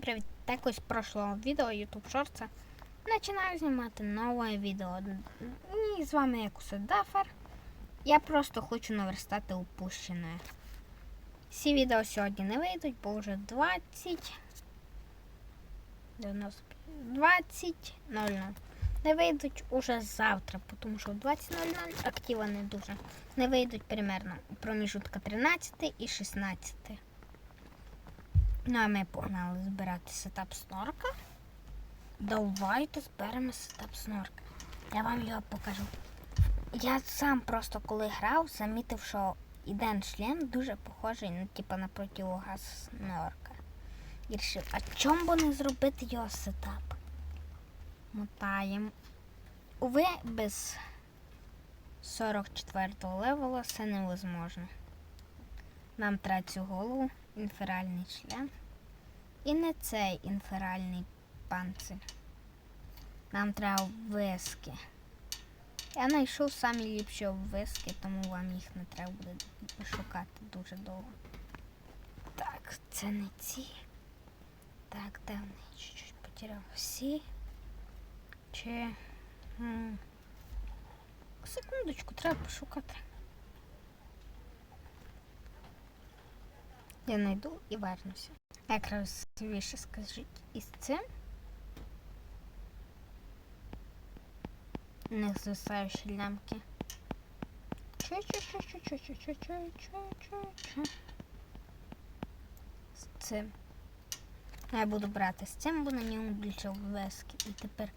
Привіт! Так ось прошлого відео YouTube Shorts починаю знімати нове відео. І з вами як усе Дафер. Я просто хочу наверстати упущене. Всі відео сьогодні не вийдуть, бо вже 20. 20.00. Не вийдуть уже завтра, тому що в 20.00 актива не дуже. Не вийдуть примерно у проміжутка 13 і 16. Ну, а ми погнали збирати сетап снорка. Давайте зберемо сетап снорка. Я вам його покажу. Я сам просто коли грав, замітив, що іден член дуже похожий ну, типу, на противогаз снорка. І вирішив, а чому би не зробити його сетап? Мотаємо. Уви, без 44-го левела це невозможно. Нам треба цю голову, інферальний член. І не цей інферальний панцир. Нам треба виски. Я знайшов самі ліпші обвиски, тому вам їх не треба буде шукати дуже довго. Так, це не ці. Так, де вони? Чуть-чуть потеряв всі. Чи. м, Секундочку, треба пошукати. Я знайду і вернуся. Як красивіше скажіть із цим. Не звисаючі лямки. Чу-чу-чу-чу-чу-чу-чу-чу-чу-чу. З цим. Я буду брати з цим, бо на ньому більше вески. І тепер.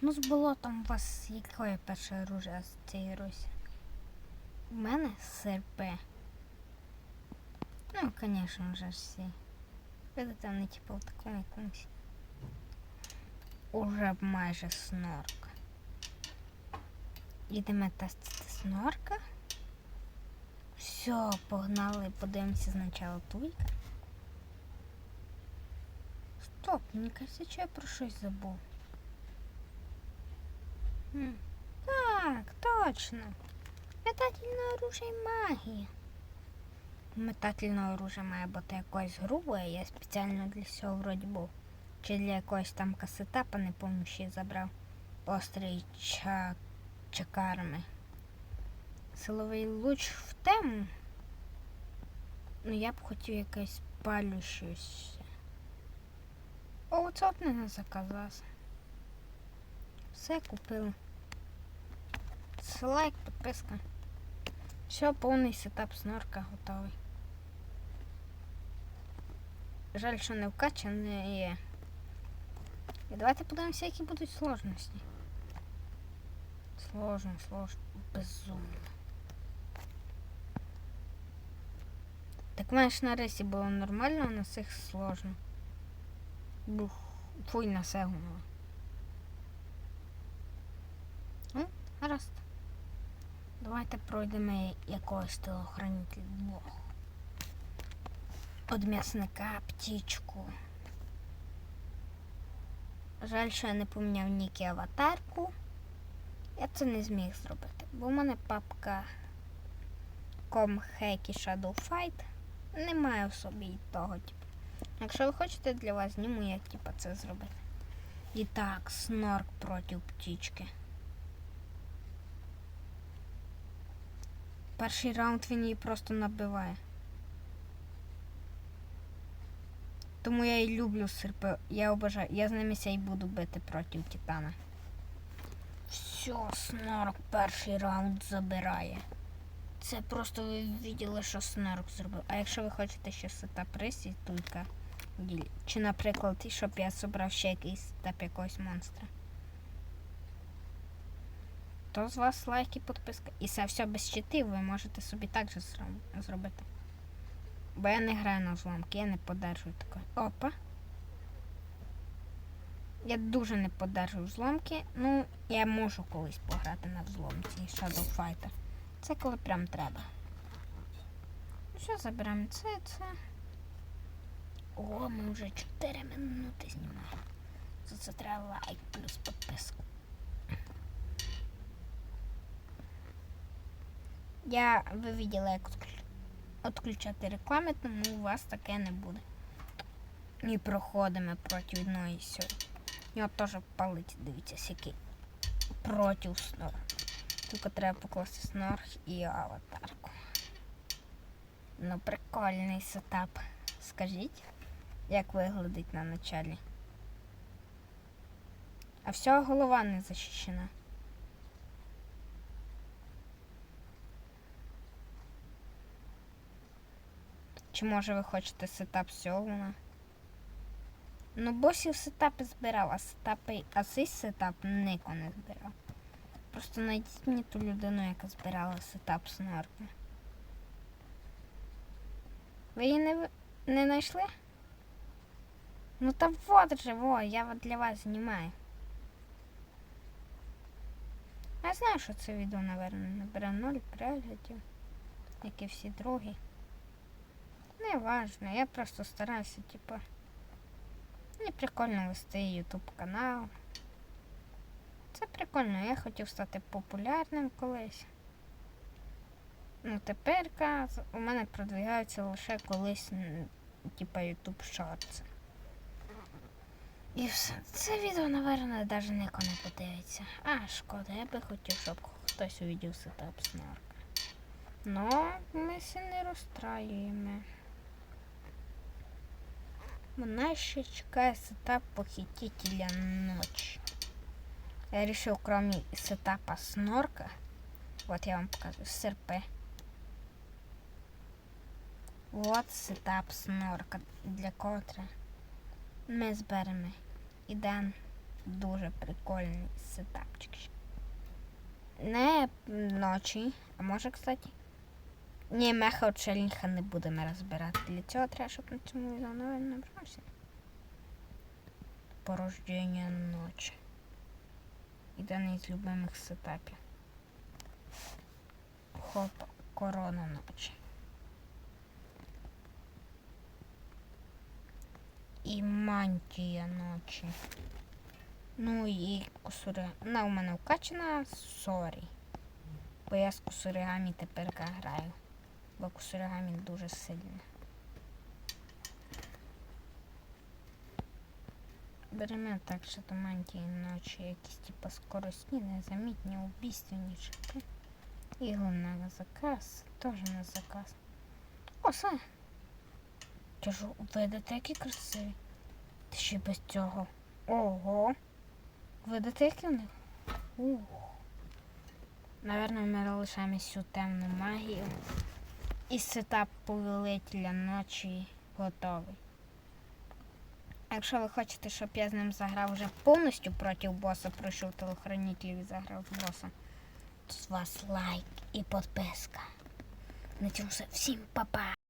Ну, з болотом у вас яке перше оружие з цієї Русі? У мене серпи. Ну, звісно вже всі. Видите, вони типу в такому якомусь. Уже майже снорк. Їдемо тестити снорка. Все, погнали, подивимося спочатку туйка. Стоп, мені кажеться, що я про щось забув. Так, точно. Метательне оружие і магія. Метательне оружие має бути якось грубе, я спеціально для цього вроді був. Чи для якогось там касетапа, не що забрав. Острий ча... чакарми. Силовий луч в тему. Ну я б хотів якесь палющусь. О, це от не заказав. Все купили. Це лайк, підписка. Все, повний сетап снорка готовий. Жаль, що не вкачаний є. І давайте подивимося, які будуть сложності. Сложно, сложно, безумно. Так маєш на рисі було нормально, а на цих сложно. Бух, фуй на сегунула. Ну, гаразд. Давайте пройдемо якогось телохранителя. Од м'ясника птічку. Жаль, що я не поміняв ніки аватарку. Я це не зміг зробити, бо в мене папка Com Hacky Shadow Fight немає в собі того, типу. Якщо ви хочете для вас зніму, як типу, це зробити. І так, снорк проти птічки. Перший раунд він її просто набиває. Тому я і люблю серпи. Я обожаю. Я з ними ся й буду бити проти Титана. Все, снорк перший раунд забирає. Це просто ви бачили, що снорк зробив. А якщо ви хочете ще сетап рисі, тільки ділі. Чи, наприклад, щоб я зібрав ще якийсь сетап якогось монстра. То з вас лайк і підписка. І це все без щитів ви можете собі так же зроб- зробити. Бо я не граю на взломки, я не подержую такої. Опа. Я дуже не подержую взломки. Ну, я можу колись пограти на взломці Shadow Fighter. Це коли прям треба. Ну що, заберемо це, це. О, ми вже 4 минути знімаємо. За це треба лайк плюс підписку. Я ви виділи, як відключати реклами, тому у вас таке не буде. І проходимо проти одної сьогодні. У нього теж палець, дивіться, який проти снор. Тільки треба покласти снорг і аватарку. Ну, прикольний сетап. Скажіть, як виглядить на началі. А вся голова не захищена. Чи може ви хочете сетап сьомуна? Ну, босів сетапи збирав, а сетапи, а цей сетап ніко не збирав. Просто знайдіть мені ту людину, яка збирала сетап снорки. Ви її не, не знайшли? Ну та вот же, во, я для вас знімаю. Я знаю, що це відео, напевно, набере ноль переглядів, як і всі другі. Не важно, я просто стараюся, типа. Мені прикольно вести YouTube канал. Це прикольно, я хотів стати популярним колись. Ну, тепер у мене продвигаються лише колись, типа YouTube Shorts. І все. Це відео, напевно, навіть ніхто не подивиться. А, шкода, я би хотів, щоб хтось увидів сетап снарка. Но ми се не розстраюємо. Мене ще чекає сетап похитителя ночі. Я решил, кроме сетапа снорка, вот я вам покажу, СРП. Вот сетап снорка, для котра ми зберемо. Іде дуже прикольний сетапчик. Не ночі, а може, кстати. Ні, меха очельника не будемо розбирати. Для цього треба, щоб на цьому відео набрався. Порождення ночі. Один із любимих сетапів. Хоп, корона ночі. І мантія ночі. Ну і кусури. Вона у мене вкачана, сорі. Бо я з кусуригамі тепер граю. Бо кусуригамі дуже сильна. Беремо також до мантії ночі якісь типу скоростні, незамітні, убійственні шипи. І головне на заказ, теж на заказ. О, все. Кажу, видите, які красиві. Ти ще без цього. Ого. Видите, які вони? Ух. Наверно, ми лишаємо всю темну магію. І сетап повелителя ночі готовий. Якщо ви хочете, щоб я з ним заграв вже повністю проти боса, пройшов телохранителів і заграв боса, то з вас лайк і підписка. На цьому все. Всім па-па!